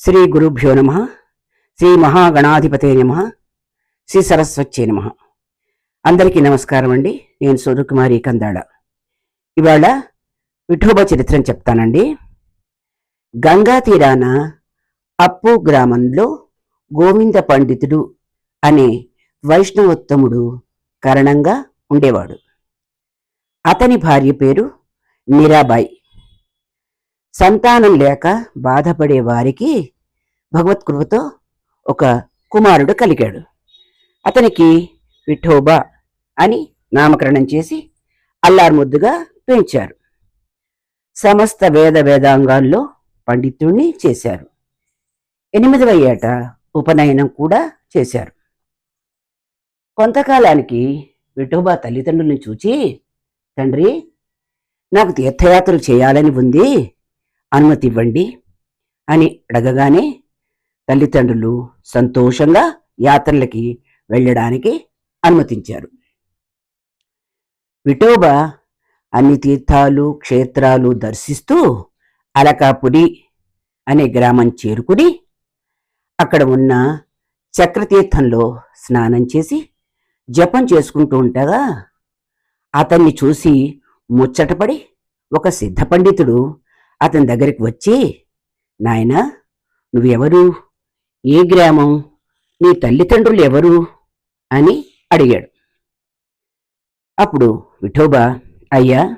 శ్రీ గురుభ్యో నమ. శ్రీ మహాగణాధిపతే నమ. శ్రీ సరస్వత్యే నమ. అందరికీ నమస్కారం అండి. నేను సూర్యకుమారి కందాళ. ఇవాళ విఠోబ చరిత్రను చెప్తానండి. గంగా తీరాన అప్పు గ్రామంలో గోవింద పండితుడు అనే వైష్ణవోత్తముడు కరణంగా ఉండేవాడు. అతని భార్య పేరు నీరాబాయి సంతానం లేక బాధపడే వారికి భగవత్కృపతో ఒక కుమారుడు కలిగాడు. అతనికి విఠోబా అని నామకరణం చేసి అల్లారుముద్దుగా పెంచారు సమస్త వేద వేదాంగాల్లో పండితుణ్ణి చేశారు. ఎనిమిదవ ఏట ఉపనయనం కూడా చేశారు. కొంతకాలానికి విఠోబా తల్లిదండ్రులను చూచి తండ్రి నాకు తీర్థయాత్రలు చేయాలని ఉంది అనుమతి ఇవ్వండి అని అడగగానే తల్లిదండ్రులు సంతోషంగా యాత్రలకి వెళ్ళడానికి అనుమతించారు. విఠోబా అన్ని తీర్థాలు క్షేత్రాలు దర్శిస్తూ అలకాపురి అనే గ్రామం చేరుకుని అక్కడ ఉన్న చక్రతీర్థంలో స్నానం చేసి జపం చేసుకుంటూ ఉండగా అతన్ని చూసి ముచ్చటపడి ఒక సిద్ధ పండితుడు అతని దగ్గరికి వచ్చి నాయనా నువ్వెవరు? ఏ గ్రామం? నీ తల్లిదండ్రులు ఎవరు? అని అడిగాడు. అప్పుడు విఠోబా అయ్యా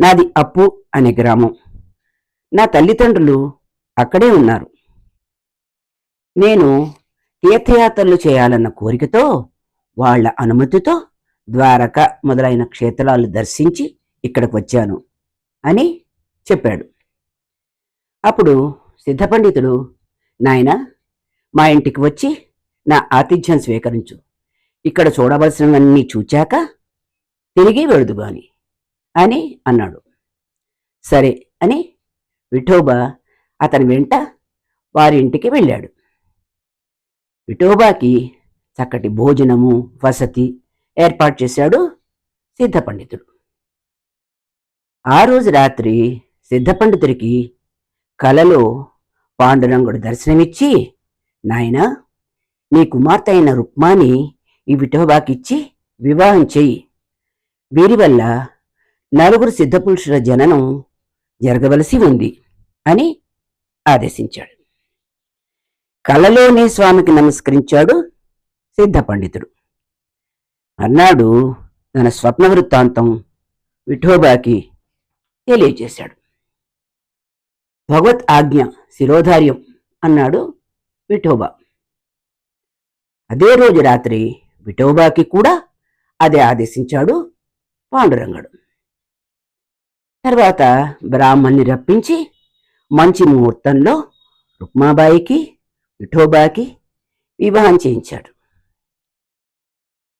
నాది అప్పు అనే గ్రామం. నా తల్లిదండ్రులు అక్కడే ఉన్నారు. నేను తీర్థయాత్రలు చేయాలన్న కోరికతో వాళ్ళ అనుమతితో ద్వారక మొదలైన క్షేత్రాలు దర్శించి ఇక్కడికి వచ్చాను అని చెప్పాడు. అప్పుడు సిద్ధపండితుడు నాయన మా ఇంటికి వచ్చి నా ఆతిథ్యం స్వీకరించు. ఇక్కడ చూడవలసినవన్నీ చూచాక తిరిగి వెళుదుగాని అని అన్నాడు. సరే అని విఠోబా అతని వెంట వారి ఇంటికి వెళ్ళాడు. విఠోబాకి చక్కటి భోజనము వసతి ఏర్పాటు చేశాడు సిద్ధపండితుడు. ఆ రోజు రాత్రి సిద్ధపండితుడికి కలలో పాండురంగుడు దర్శనమిచ్చి నాయనా నీ కుమార్తె అయిన రుక్మాని ఈ విఠోబాకిచ్చి వివాహం చెయ్యి. వీరి వల్ల నలుగురు సిద్ధపురుషుల జననం జరగవలసి ఉంది అని ఆదేశించాడు. కలలోనే స్వామికి నమస్కరించాడు సిద్ధ పండితుడు. అన్నాడు తన స్వప్న వృత్తాంతం విఠోబాకి తెలియజేశాడు. భగవత్ ఆజ్ఞ శిరోధార్యం అన్నాడు విఠోబా. అదే రోజు రాత్రి విఠోబాకి కూడా అదే ఆదేశించాడు పాండురంగడు. తర్వాత బ్రాహ్మణ్ణి రప్పించి మంచి ముహూర్తంలో రుక్మాబాయికి విఠోబాకి వివాహం చేయించాడు.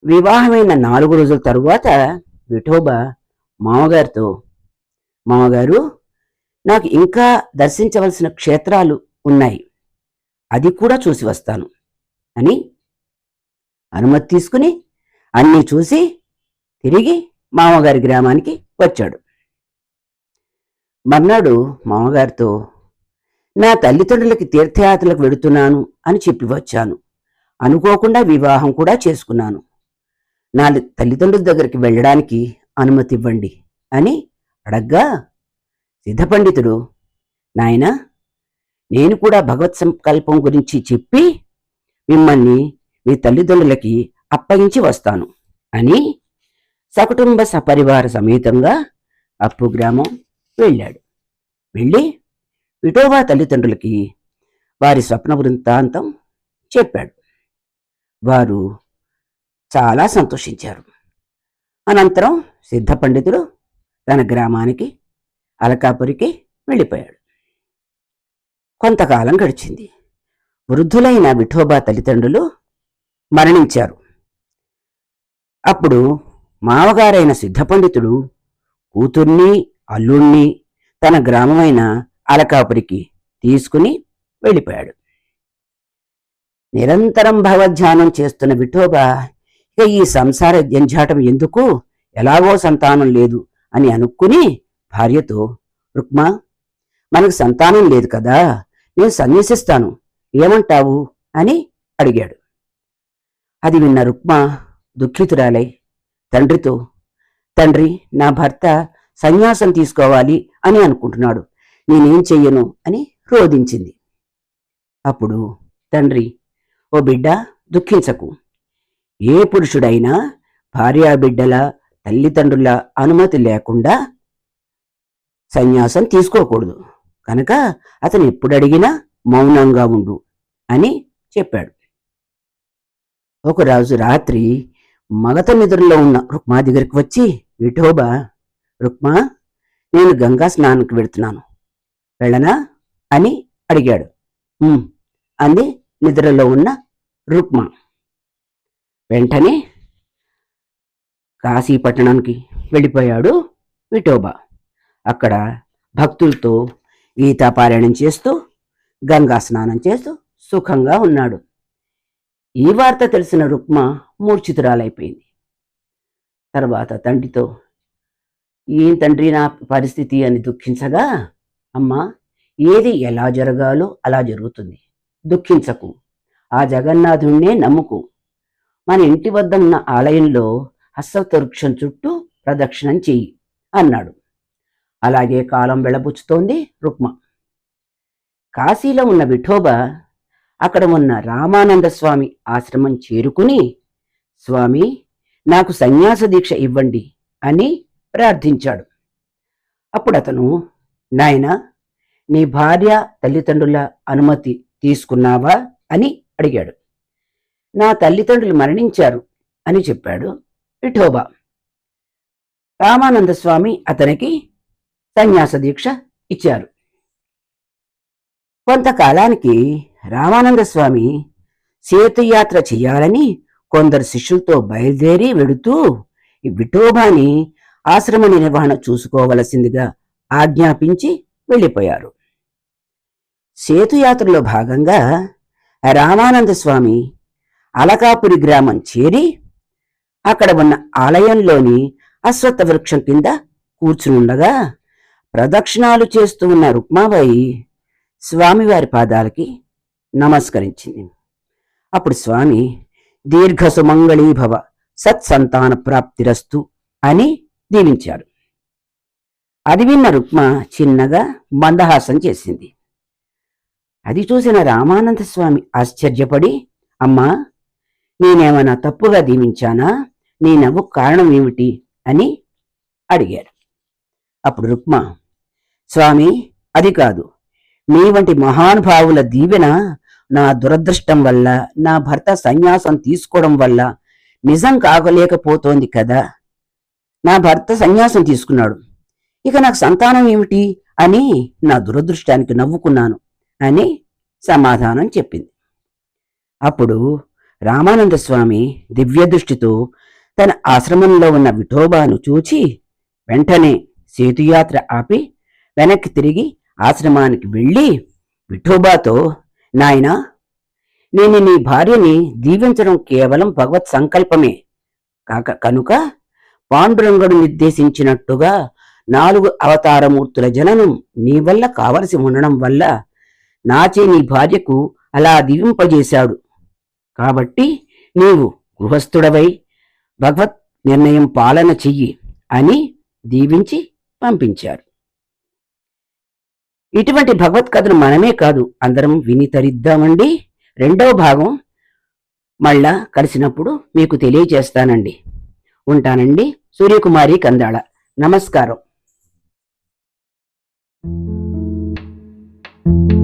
వివాహమైన నాలుగు రోజుల తరువాత విఠోబా మామగారితో మామగారు నాకు ఇంకా దర్శించవలసిన క్షేత్రాలు ఉన్నాయి. అది కూడా చూసి వస్తాను. అని అనుమతి తీసుకుని అన్నీ చూసి తిరిగి మామగారి గ్రామానికి వచ్చాడు. మర్నాడు మామగారితో నా తల్లిదండ్రులకి తీర్థయాత్రలకు వెడుతున్నాను అని చెప్పి వచ్చాను. అనుకోకుండా వివాహం కూడా చేసుకున్నాను. నా తల్లిదండ్రుల దగ్గరికి వెళ్ళడానికి అనుమతి ఇవ్వండి అని అడగ్గా సిద్ధపండితుడు నాయనా నేను కూడా భగవత్ సంకల్పం గురించి చెప్పి మిమ్మల్ని మీ తల్లిదండ్రులకి అప్పగించి వస్తాను అని సకుటుంబ సపరివార సమేతంగా అప్పు గ్రామం వెళ్ళాడు. వెళ్ళి విఠోబా తల్లిదండ్రులకి వారి స్వప్న వృత్తాంతం చెప్పాడు. వారు చాలా సంతోషించారు. అనంతరం సిద్ధ పండితుడు తన గ్రామానికి అలకాపురికి వెళ్ళిపోయాడు. కొంతకాలం గడిచింది. వృద్ధులైన విఠోబా తల్లిదండ్రులు మరణించారు. అప్పుడు మావగారైన సిద్ధపండితుడు కూతుర్ని అల్లుణ్ణి తన గ్రామమైన అలకాపురికి తీసుకుని వెళ్ళిపోయాడు. నిరంతరం భగవద్ధ్యానం చేస్తున్న విఠోబా ఇక ఈ సంసార జంజాటం ఎందుకు? ఎలాగో సంతానం లేదు అని అనుకుని భార్యతో రుక్మా మనకు సంతానం లేదు కదా నేను సన్యసిస్తాను. ఏమంటావు? అని అడిగాడు. అది విన్న రుక్మ దుఃఖితురాలై తండ్రితో తండ్రి నా భర్త సన్యాసం తీసుకోవాలి అని అనుకుంటున్నాడు. నేనేం చెయ్యను? అని రోధించింది. అప్పుడు తండ్రి ఓ బిడ్డ దుఃఖించకు. ఏ పురుషుడైనా భార్యాబిడ్డల తల్లిదండ్రుల అనుమతి లేకుండా సన్యాసం తీసుకోకూడదు. కనుక అతను ఎప్పుడు అడిగినా మౌనంగా ఉండు అని చెప్పాడు. ఒకరోజు రాత్రి మగత నిద్రలో ఉన్న రుక్మా దగ్గరికి వచ్చి విఠోబా రుక్మా నేను గంగా స్నానానికి వెళుతున్నాను. వెళ్ళనా? అని అడిగాడు. "ఉమ్," అంది నిద్రలో ఉన్న రుక్మా. వెంటనే కాశీ పట్టణానికి వెళ్ళిపోయాడు విఠోబా. అక్కడ భక్తులతో గీతాపారాయణం చేస్తూ గంగా స్నానం చేస్తూ సుఖంగా ఉన్నాడు. ఈ వార్త తెలిసిన రుక్మ మూర్ఛితురాలైపోయింది. తర్వాత తండ్రితో ఏం తండ్రి నా పరిస్థితి? అని దుఃఖించగా అమ్మా ఏది ఎలా జరగాలో అలా జరుగుతుంది. దుఃఖించకు. ఆ జగన్నాథుణ్ణే నమ్ముకు. మన ఇంటి వద్ద ఉన్న ఆలయంలో హస్తవృక్షం వృక్షం చుట్టూ ప్రదక్షిణం చెయ్యి అన్నాడు. అలాగే కాలం వెళబుచ్చుతోంది రుక్మ. కాశీలో ఉన్న విఠోబా అక్కడ ఉన్న రామానంద స్వామి ఆశ్రమం చేరుకుని స్వామి నాకు సన్యాస దీక్ష ఇవ్వండి అని ప్రార్థించాడు. అప్పుడు అతను నాయన నీ భార్య తల్లిదండ్రుల అనుమతి తీసుకున్నావా? అని అడిగాడు. నా తల్లిదండ్రులు మరణించారు అని చెప్పాడు విఠోబా. రామానంద స్వామి అతనికి సన్యాస దీక్ష ఇచ్చారు. కొంతకాలానికి రామానంద స్వామి సేతుయాత్ర చేయాలని కొందరు శిష్యులతో బయలుదేరి వెడుతూ విఠోబాని ఆశ్రమ నిర్వహణ చూసుకోవలసిందిగా ఆజ్ఞాపించి వెళ్ళిపోయారు. సేతుయాత్రలో భాగంగా రామానంద స్వామి అలకాపురి గ్రామం చేరి అక్కడ ఉన్న ఆలయంలోని అశ్వత్థ వృక్షం కింద కూర్చునుండగా ప్రదక్షిణాలు చేస్తూ ఉన్న రుక్మాబాయి స్వామివారి పాదాలకి నమస్కరించింది. అప్పుడు స్వామి దీర్ఘ సుమంగళీభవ సత్సంతాన ప్రాప్తిరస్తు అని దీవించారు. అది విన్న రుక్మ చిన్నగా మందహాసం చేసింది. అది చూసిన రామానంద స్వామి ఆశ్చర్యపడి అమ్మా నేనేమైనా తప్పుగా దీవించానా? నీ నవ్వు కారణం ఏమిటి? అని అడిగారు. అప్పుడు రుక్మ స్వామి అది కాదు. మీ వంటి మహానుభావుల దీవెన నా దురదృష్టం వల్ల నా భర్త సన్యాసం తీసుకోవడం వల్ల నిజం కాగలేకపోతోంది కదా. నా భర్త సన్యాసం తీసుకున్నాడు. ఇక నాకు సంతానం ఏమిటి అని నా దురదృష్టానికి నవ్వుకున్నాను అని సమాధానం చెప్పింది. అప్పుడు రామానంద స్వామి దివ్యదృష్టితో తన ఆశ్రమంలో ఉన్న విఠోబాను చూచి వెంటనే సేతుయాత్ర ఆపి వెనక్కి తిరిగి ఆశ్రమానికి వెళ్ళి విఠోబాతో నాయనా నేను నీ భార్యని దీవించడం కేవలం భగవత్ సంకల్పమే. కాక కనుక పాండురంగుడు నిర్దేశించినట్టుగా నాలుగు అవతారమూర్తుల జననం నీ వల్ల కావలసి ఉండడం వల్ల నాచే నీ భార్యకు అలా దీవింపజేశాడు. కాబట్టి నీవు గృహస్థుడవై భగవత్ నిర్ణయం పాలన చెయ్యి అని దీవించి పంపించారు. ఇటువంటి భగవత్ కథలు మనమే కాదు అందరం విని తరిద్దామండి. రెండవ భాగం మళ్ళా కలిసినప్పుడు మీకు తెలియజేస్తానండి. ఉంటానండి. సూర్యకుమారి కందాళ. నమస్కారం.